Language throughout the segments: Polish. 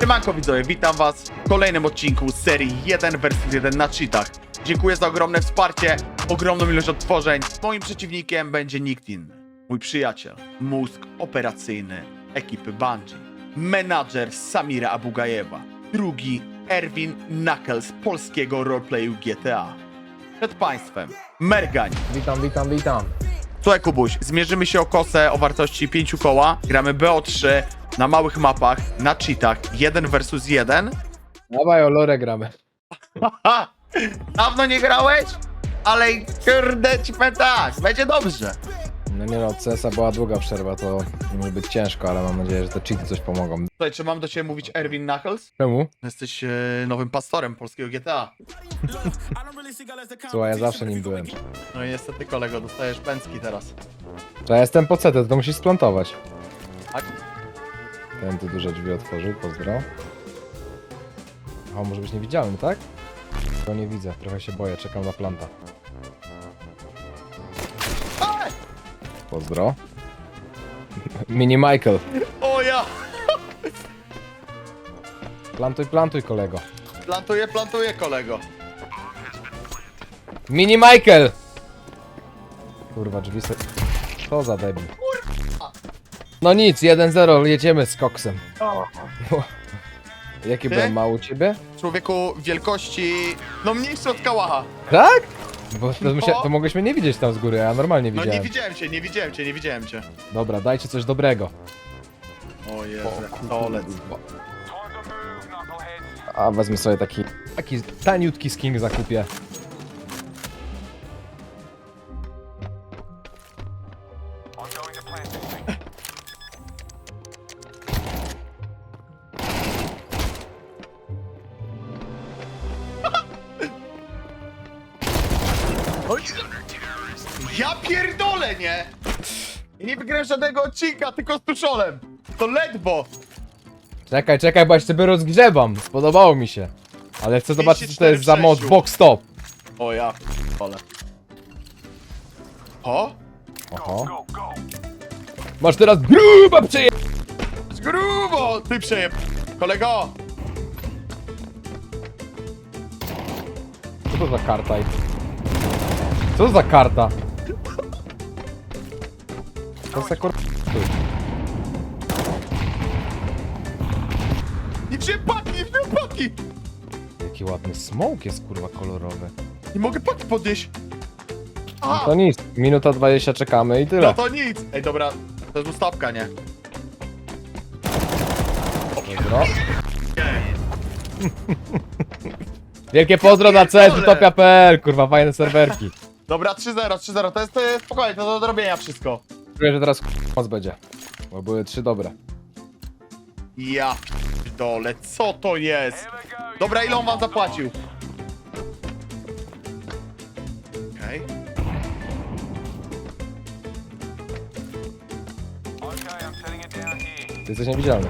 Siemanko widzowie, witam was w kolejnym odcinku serii 1 vs 1 na cheatach. Dziękuję za ogromne wsparcie, ogromną ilość odtworzeń. Moim przeciwnikiem będzie nikt inny. Mój przyjaciel, mózg operacyjny ekipy Bungie. Menadżer Samira Abugajewa. Drugi Erwin Knuckles polskiego roleplayu GTA. Przed państwem Mergań. Witam, witam, witam. Słuchaj Kubuś, zmierzymy się o kosę o wartości 5 koła. Gramy BO3 na małych mapach, na cheatach, 1 versus 1. Dawaj o lore gramy. Haha! Dawno nie grałeś? Ale kurde ci powiem tak, będzie dobrze. No nie no, od CS-a była długa przerwa, to może być ciężko, ale mam nadzieję, że te cheaty coś pomogą. Słuchaj, czy mam do ciebie mówić Erwin Knuckles? Czemu? Jesteś e, nowym pastorem polskiego GTA. Słuchaj, ja zawsze nim byłem. No i niestety kolego, dostajesz pęcki teraz. To ja jestem po CT, to musisz splantować. Tak? Ten tu duże drzwi otworzył, pozdro. O, może być niewidzialny, tak? Go nie widzę, trochę się boję, czekam na planta. Pozdro. Mini Michael. O ja! Plantuj, plantuj kolego. Plantuję, plantuję kolego. Mini Michael! Kurwa, drzwi se... Co za debil. No nic, 1-0, jedziemy z koksem. Jaki Ty? byłem mały u ciebie? Człowieku wielkości, no mniejszy od kałacha. Tak? Bo to, musia- to mogłeś mnie nie widzieć tam z góry, a ja normalnie No widziałem. nie widziałem cię, nie widziałem cię, nie widziałem cię. Dobra, dajcie coś dobrego. O Jezu, dolec. A wezmę sobie taki, taki taniutki skin zakupię. Żadnego odcinka, tylko z tuszolem. To ledwo. Czekaj, czekaj, bo ja ciebie rozgrzewam. Spodobało mi się. Ale chcę zobaczyć, co to jest za mod 54 box stop. O ja pierdolę. O? Oho. Masz teraz gruba przeje... Z grubo! Ty przejeb... Kolego! Co to za karta? Co to za karta? To jest kur... Nie wziąłem paki, wziąłem paki! Jaki ładny smoke jest kurwa kolorowy. Nie mogę paki podnieść. Aha! To nic, minuta 20 czekamy i No tyle. to nic. Ej, dobra, to jest ustawka, nie? Pozdro. Wielkie pozdro na pierdolę. Utopia.pl, kurwa fajne serwerki. Dobra, 3-0, 3-0, to jest e, spokojnie, to do odrobienia wszystko. Czuję, że teraz moc będzie. Bo były trzy dobre. Ja dole, co to jest? Dobra, ile on wam zapłacił? Okej. Ty jesteś niewidzialny.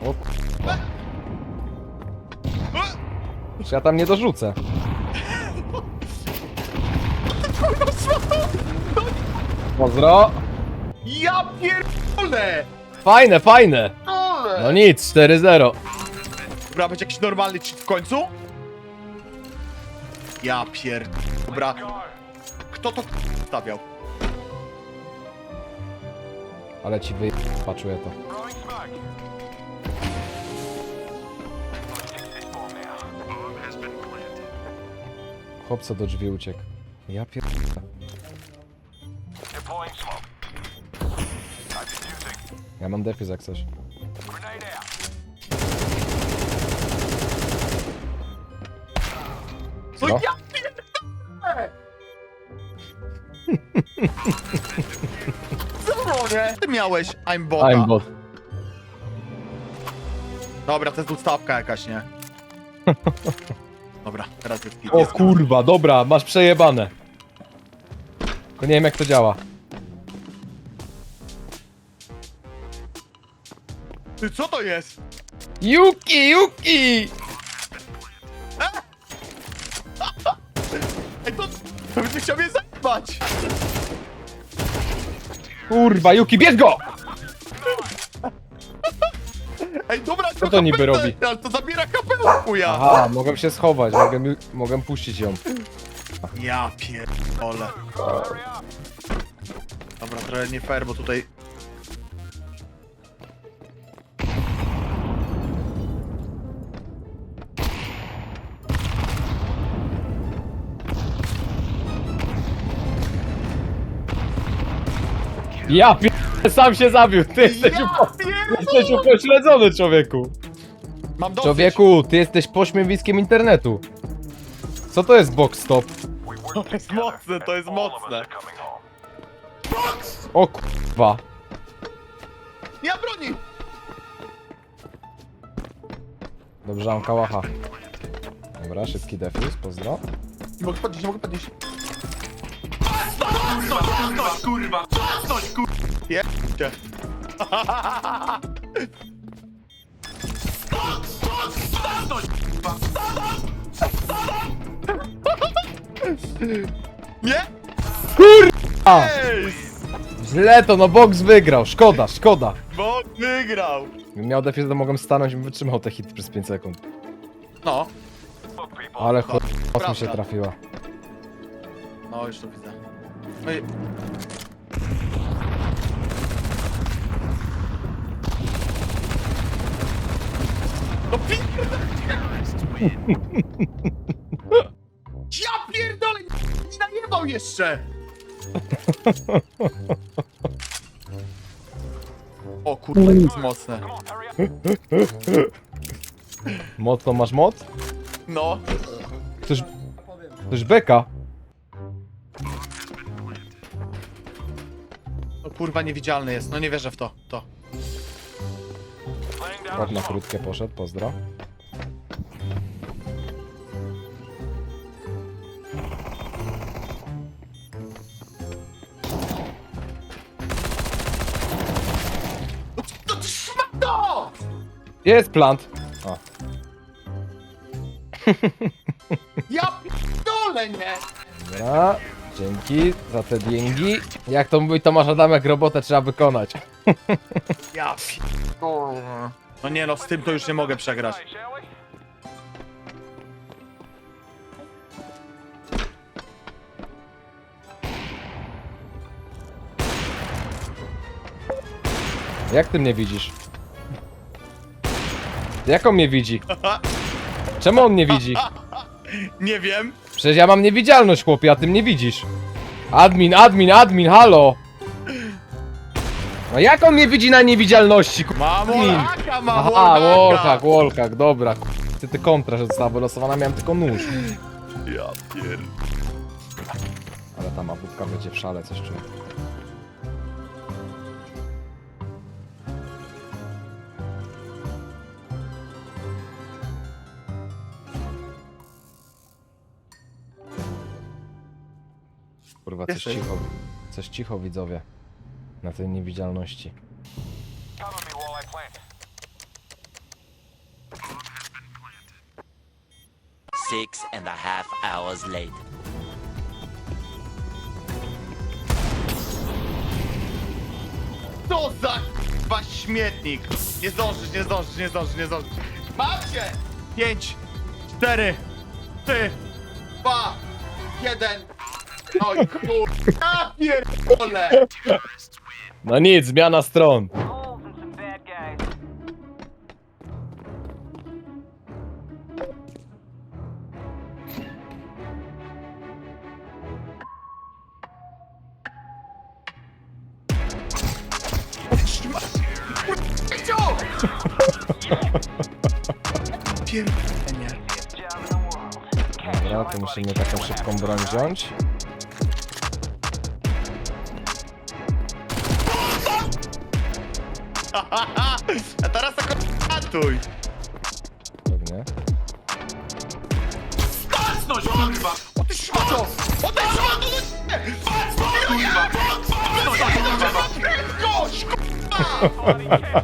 O kurwa. Czy ja tam nie dorzucę? Pozdro. Ja pierdolę! Fajne, fajne. No nic, 4-0. Dobra, będzie jakiś normalny cheat w końcu? Ja pierd... Dobra. Kto to stawiał? Ale ci wy... Paczuję to. Chłopca do drzwi uciekł. Ja pier... Ja mam defiz jak coś. No No. ja pierdolę! Co nie? Ty miałeś I'm bota. I'm bot. Dobra, to jest ustawka jakaś, nie? Dobra, teraz jest O kurwa, dobra, masz przejebane. Tylko nie wiem jak to działa. Ty, co to jest? Yuki, Yuki! Ej, to... To będzie chciał mnie zajebać! Kurwa, Yuki, bierz go! Ej, dobra, Co to niby robi? Ale to zabiera kapelę, chuja! Aha, mogę się schować, mogę, mogę puścić ją. Ja pierdolę. Dobra, trochę nie fair, bo tutaj... Ja pier... sam się zabił, ty jesteś, Ja upo... jesteś upośledzony, człowieku. Mam dosyć. Człowieku, ty jesteś pośmiewiskiem internetu. Co to jest box stop? To jest mocne, to jest mocne. O kurwa. Ja broni! Dobrze, mam kałacha. Dobra, szybki defuse, pozdro. Nie mogę podnieść, nie mogę podnieść. Coś kurwa! Coś kurwa! Jebcie. Nie? A, Ej! źle to, no box wygrał, szkoda, szkoda. Bo wygrał! Gdybym miał defuse, to mogłem stanąć i bym wytrzymał te hity przez 5 sekund. No. Ale chuj, mi się prawda. trafiła. No, już to widzę. No i... No pierdolę! Ja pierdolę! Nie najebał jeszcze! O to jest mocne. Mocno masz moc? No. Ktoś... Ktoś beka? Kurwa, niewidzialny jest. No nie wierzę w to. To. Tak na krótkie poszedł, pozdro. To ty szmato! Jest plant! A, Ja pierdolę, nie! dobra. Dzięki za te dzięki. Jak to mówi Tomasz Adamek, robotę trzeba wykonać. Ja pierdolę. No nie no, z tym to już nie mogę przegrać. Jak ty mnie widzisz? Jak on mnie widzi? Czemu on mnie widzi? Nie wiem. Przecież ja mam niewidzialność, chłopie, a ty mnie widzisz. Admin, admin, admin, halo! No jak on mnie widzi na niewidzialności, ku... Mam Admin. Olaka, mam Aha, Olaka. wallhack, wallhack, dobra. ku- Ty, ty kontra, że została wylosowana, miałem tylko nóż. Ja pierd... Ale ta mapówka będzie w szale, coś czuję. Kurwa, coś cicho. Coś cicho, widzowie. Na tej niewidzialności. Six and a half hours later. Co za k***wa śmietnik! Nie zdążysz, nie zdążysz, nie zdążysz, nie zdążysz. Mam cię! Pięć, cztery, trzy, dwa, jeden. No kurwa, pierdolę! No nic, zmiana stron. Cio! Pierdolenie. Dobra, to musimy taką szybką broń wziąć. A teraz tylko ratuj. Pewnie. Coś kurwa! O ty szmato! O ty szmato! no nie! Kurwa! Coś kurwa! Gość, kurwa!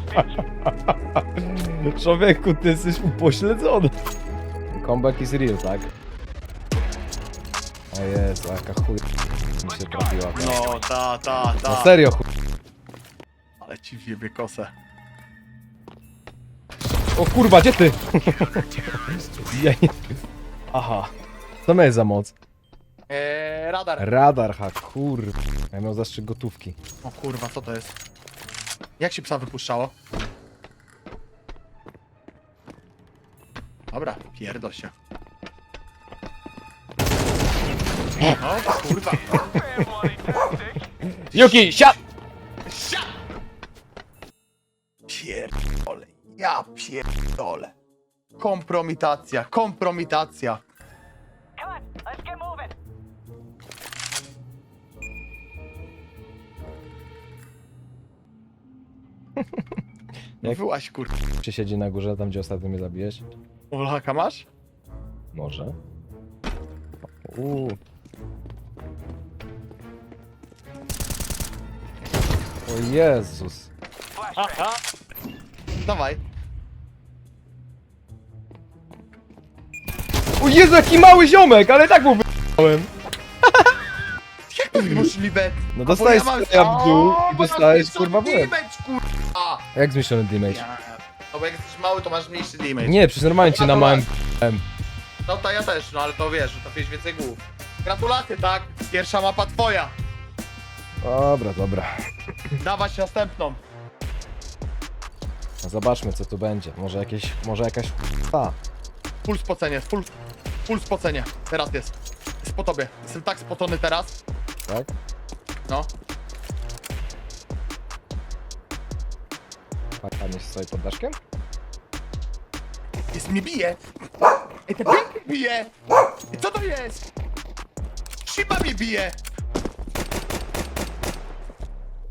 Człowieku, ty jesteś upośledzony. Comeback is real, tak? O Jezu, jaka chuj mi się trafiła. ta. No, ta, ta, ta. No serio chuj. Ale ci wjebie kosę. O kurwa, gdzie ty? Jej. Aha. Co miałeś za moc? Eee, radar. Radar, ha, kurwa. Ja miał zastrzyk gotówki. O kurwa, co to jest? Jak się psa wypuszczało? Dobra, pierdol się. O, to kurwa. Yuki, siad! Ja pierdolę. Kompromitacja, kompromitacja. No Jak- wyłaś kurwa. Czy siedzi na górze, tam gdzie ostatnio mnie zabiłeś? Ulaka masz? Może. Uuu. O Jezus. Dawaj. Jezu, jaki mały ziomek, ale tak mu wy***ałem. Jak to jest możliwe? No dostajesz ja mam- w dół O, i bo dostajesz masz kurwa w łeb. damage, kurwa. Jak zmniejszony damage? Ja, No bo jak jesteś mały, to masz mniejszy damage. Nie, przecież normalnie cię na małym No to ja też, no ale to wiesz, że trafiłeś więcej głów. Gratulacje, tak? Pierwsza mapa twoja. Dobra, dobra. Dawać następną. No Zobaczmy co tu będzie. Może jakieś, może jakaś ta. Full spocenie, full, full spocenie. Teraz jest. Jest po tobie. Jestem tak spocony teraz. Tak? No. Pan jest stoi pod daszkiem? Jest mnie bije. Ej, ten pięknie bije. I co to jest? Shiba mnie bije.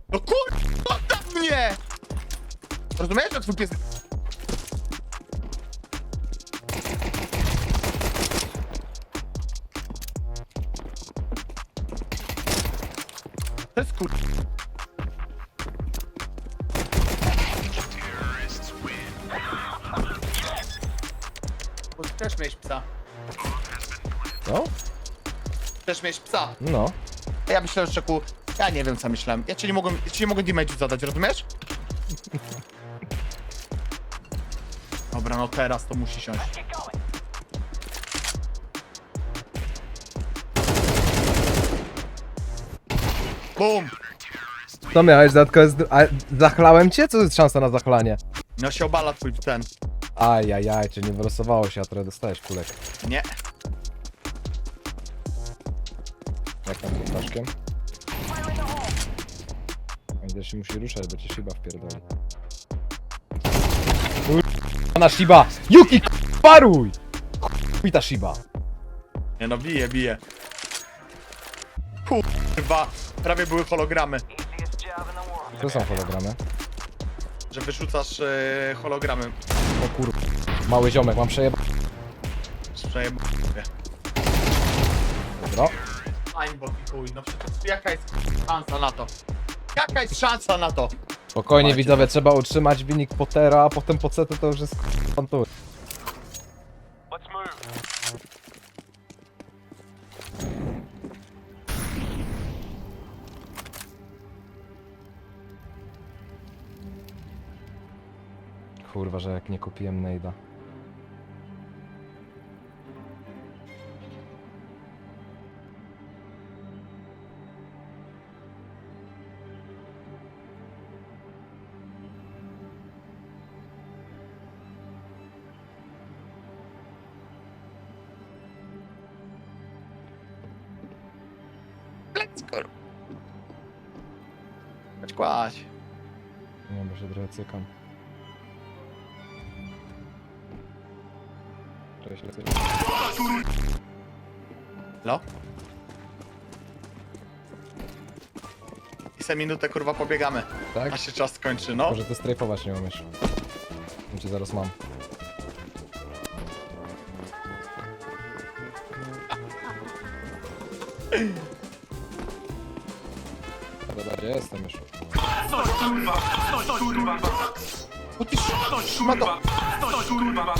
No kur... Oddaw mnie! Rozumiesz, że twój pies... To jest kur... Bo ty też miałeś psa. No? Też miałeś psa. No. A ja myślałem, że ku... Ja nie wiem, co myślałem. Ja ci nie mogłem, ja ci nie mogłem damage'u zadać, rozumiesz? Dobra, no teraz to musi siąść. Bum! Co miałeś dodatkowe z... A zachlałem cię? Co jest szansa na zachlanie? No się obala twój ten. Ajajaj, czy nie wylosowało się, a trochę dostałeś kulek. Nie. Jak tam pod daszkiem? Będziesz się musi ruszać, bo cię Shiba wpierdoli. Na Shiba! Yuki, k- paruj! Chuj ta Shiba. Nie no, bije, bije. Kurwa, prawie były hologramy. To są hologramy. Że wyrzucasz yy, hologramy. O kur... Mały ziomek, mam przejeb... Przejeb... Dobra. Aimbot i chuj, no przecież jaka jest szansa na to? Jaka jest szansa na to? Spokojnie widzowie, trzeba utrzymać wynik Pottera, a potem po CT to już jest kontur. Kurwa, że jak nie kupiłem Nejda. Let's go. Chodź kłaś. Nie, bo się trochę cykam. Cześć, lecę. No. I se minutę kurwa pobiegamy. Tak? A się czas skończy, no. Może ty strajfować nie umiesz. Ja cię zaraz mam. Dobra, gdzie jestem już? Stój, kurwa! Stój, kurwa! O ty Stój, kurwa! Stój, kurwa!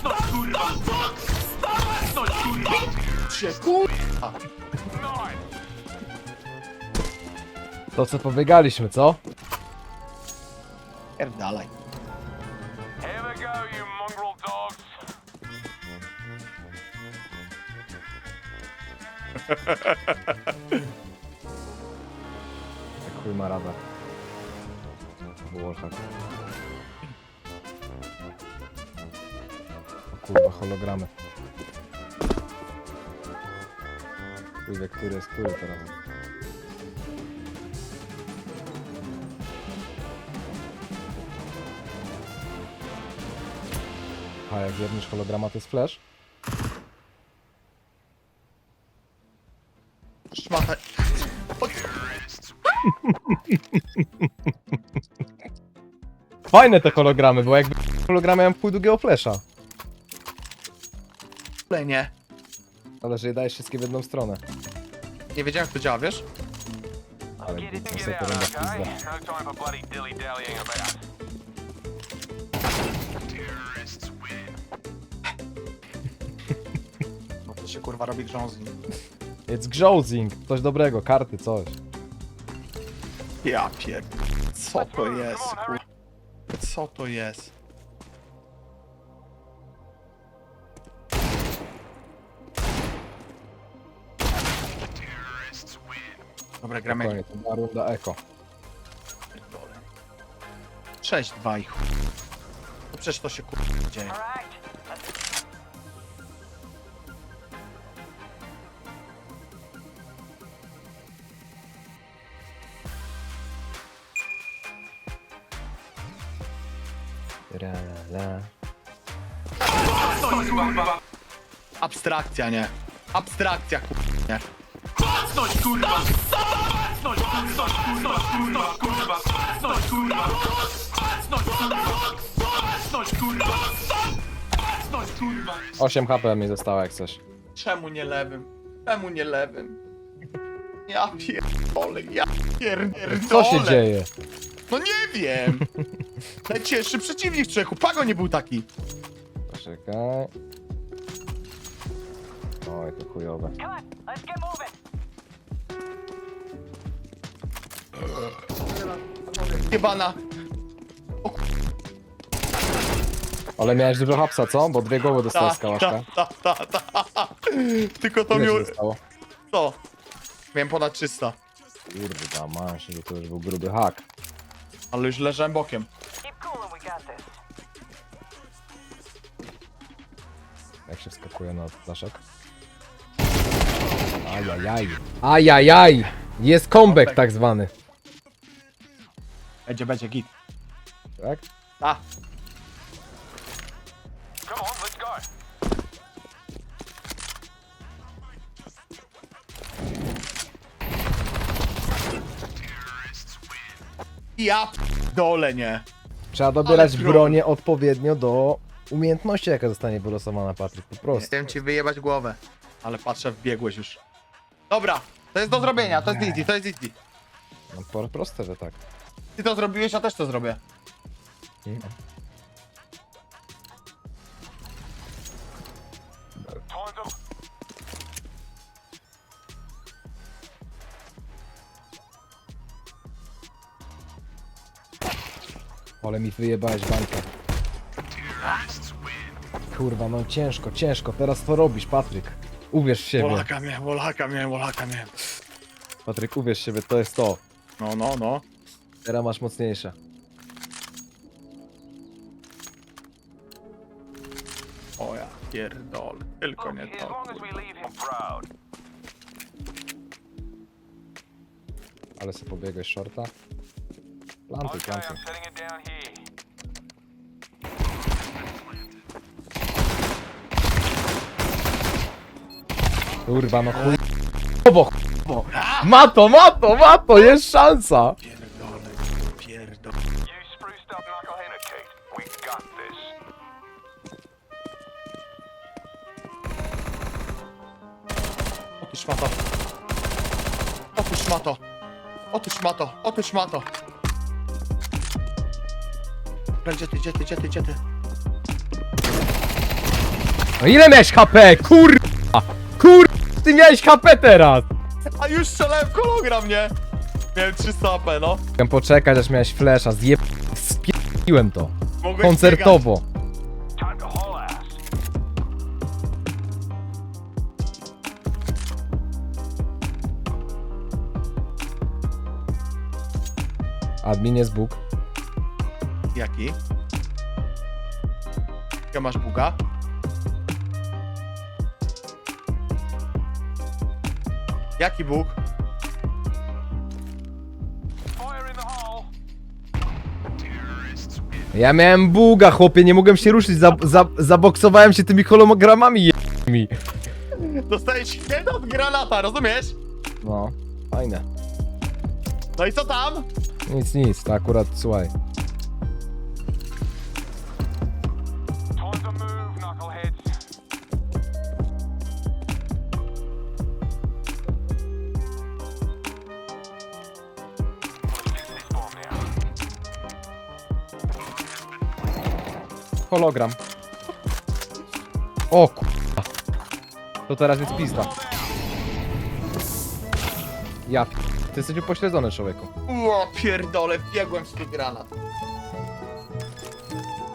Stój, kurwa! Kurwa! się kurwa. To co pobiegaliśmy, co? Pierdalaj. go, you mongrel dogs. Jak chuj ma radar. Wallhack. Kurwa, hologramy. Wie, który jest który teraz. A jak wiernisz holograma to jest flash? Szmata. Fajne te hologramy, bo jakby hologramy mają pół długiego flasha. Olenie. Ale że je dajesz wszystkie w jedną stronę. Nie wiedziałem jak to działa, wiesz? Ale Get it niestety together, okay? pizdę. No time for bloody dilly-dallying about. No to się kurwa robi grząznik. It's grozing. Coś dobrego, karty, coś. Ja pier... Co to jest, kurwa? Co to jest? Dobra, gramy. Koniec, to była runda eko. 6, 2 i chuj. No przecież to się kurwa dzieje. Ra, la. Abstrakcja, nie? Abstrakcja, kurwa, nie? Kurwa! Stoj, kurwa! Stoj, kurwa! Kurwa! Stoj, kurwa! Stoj, kurwa! Stoj, kurwa! Stoj, kurwa! 8 HP mi zostało jak coś. Czemu nie lewym? Czemu nie lewym? Ja pierdolę, ja pierdolę. Co się dzieje? No nie wiem! Najcięższy przeciwnik, człowieku. Pago nie był taki. Poczekaj. Oj, to chujowe. Jebana. Ale miałeś dużo hapsa, co? Bo dwie głowy dostałeś Ta, z kałaszka. ta, ta, ta, ta. Tylko to Ile mi... ci zostało? Co? Miałem ponad 300. Kurde, masz, że to już był gruby hak. Ale już leżałem bokiem. Jak się wskakuje na daszek? Ajajaj. Ajajaj! Jest comeback tak zwany. Będzie, będzie, git. Tak? A, Come on, let's go! ja dole nie. Trzeba dobierać Ale bronię odpowiednio do umiejętności, jaka zostanie wylosowana, Patryk. Po prostu. Chciałem ci wyjebać głowę. Ale patrzę, wbiegłeś już. Dobra, to jest do zrobienia, to jest easy, to jest easy. No, po- proste, że tak. Ty to zrobiłeś, ja też to zrobię. Ale mi wyjebałeś bańkę. Kurwa, no ciężko, ciężko. Teraz to robisz, Patryk. Uwierz w siebie. Wolaka miałem, wolaka miałem, wolaka miałem. Patryk, uwierz w siebie, to jest to. No, no, no. Teraz masz mocniejsze. O ja pierdolę, tylko nie Look, as to. long as we leave him proud. Ale sobie pobiegłeś shorta. Plantuj, Okay, plantuj. I'm setting it down here. Kurwa, no chuj. Obo, chujowo. Ma to, ma to, ma to, jest szansa. Otóż ma to. Otóż ma to. Otóż ma to, otóż ma to. Dobra, Gdzie ty, gdzie ty, gdzie ty, gdzie ty? No ile miałeś HP? Kurwa! Kurwa! Ty miałeś HP teraz! A już strzelałem w kologram, nie? Miałem 300 AP, no. Chciałem poczekać, aż miałeś flasha. Zjeb... Spierdoliłem to. Mogłeś Koncertowo. Admin jest Bóg. Jaki? Jakie masz buga? Jaki Bóg? Ja miałem buga, chłopie, nie mogłem się ruszyć, za, za, zaboksowałem się tymi hologramami je***mi. Dostajesz jeden od granata, rozumiesz? No, fajne. No i co tam? Nic, nic, to akurat, słuchaj. Hologram. O k***a. To teraz jest pizda. Ja. Ty jesteś upośledzony, człowieku. O, pierdolę, wbiegłem w ten granat.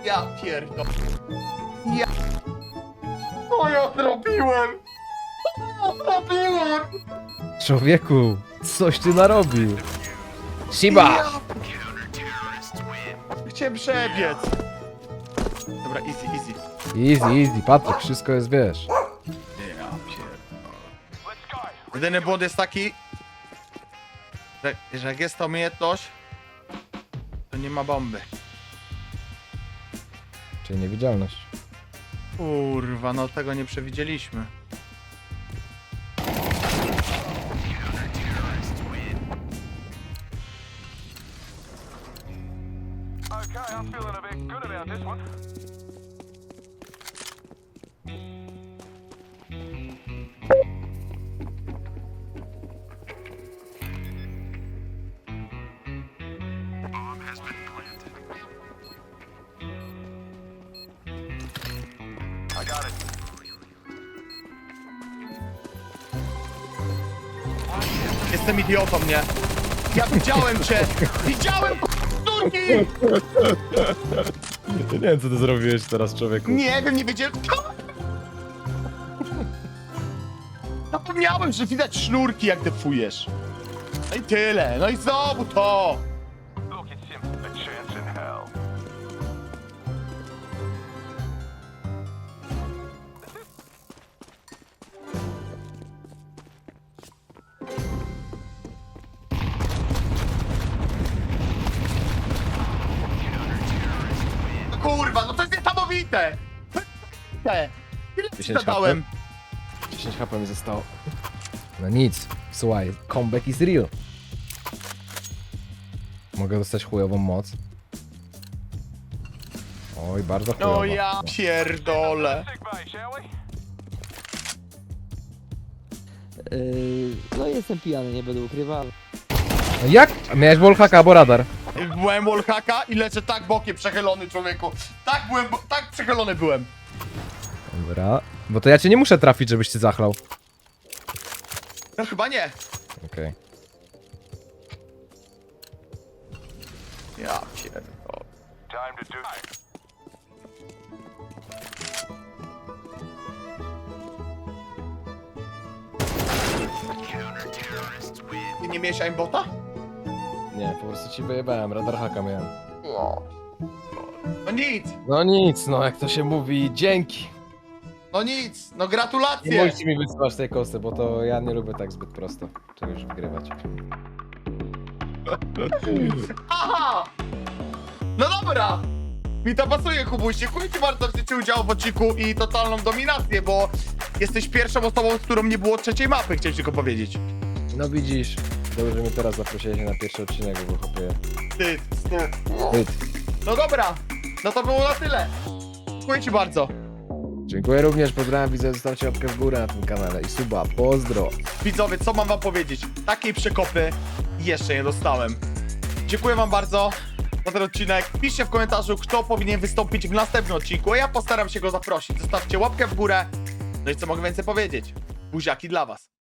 Ja pierdolę. Ja... Co ja zrobiłem? Co ja zrobiłem? Człowieku, coś ty narobił. Shiba! Ja... Chciałem przebiec. Dobra, easy, easy. Easy, easy, Patryk, wszystko jest, wiesz. Ja pierdolę. Jedyny błąd jest taki, że, że jak jest ta umiejętność, to nie ma bomby. Czyli niewidzialność. Kurwa, no tego nie przewidzieliśmy. Widziałem cię! Widziałem k***durki! Nie wiem, co ty zrobiłeś teraz, człowieku. Nie wiem, nie wiedziałem. Zapomniałem, że widać sznurki, jak defujesz. No i tyle, no i znowu to! 10 HP. 10 HP mi zostało. No nic, słuchaj, comeback is real. Mogę dostać chujową moc. Oj, bardzo chujowa. No ja pierdolę. Yy, no jestem pijany, nie będę ukrywał. No jak? Miałeś wallhacka albo radar. Byłem wallhacka i lecę tak bokiem przechylony, człowieku. Tak byłem, tak przechylony byłem. Dobra, bo to ja cię nie muszę trafić, żebyś cię zachlał. No chyba nie. Okej. Ja pierdolę. Time to do. Ty nie miałeś aimbota? Nie, po prostu ci wyjebałem, radar haka miałem. No. No nic, No nic, no jak to się mówi, dzięki. No nic, no Nie gratulacje. musicie mi wysyłać tej kosy, bo to ja nie lubię tak zbyt prosto czegoś wygrywać. Aha! No dobra! Mi to pasuje, Kubuś. Dziękuję ci bardzo za wzięcie udziału w odcinku i totalną dominację, bo jesteś pierwszą osobą, z którą nie było trzeciej mapy, chciałem tylko powiedzieć. No widzisz, dobrze, że mnie teraz zaprosiłeś na pierwszy odcinek, bo chłopie... Ty, ty. Ty. No dobra, no to było na tyle. Dziękuję ci bardzo. Dziękuję również, pozdrawiam widzę, zostawcie łapkę w górę na tym kanale i suba, pozdro! Widzowie, co mam wam powiedzieć? Takiej przekopy jeszcze nie dostałem. Dziękuję wam bardzo za ten odcinek. Piszcie w komentarzu, kto powinien wystąpić w następnym odcinku, a ja postaram się go zaprosić. Zostawcie łapkę w górę. No i co mogę więcej powiedzieć? Buziaki dla was.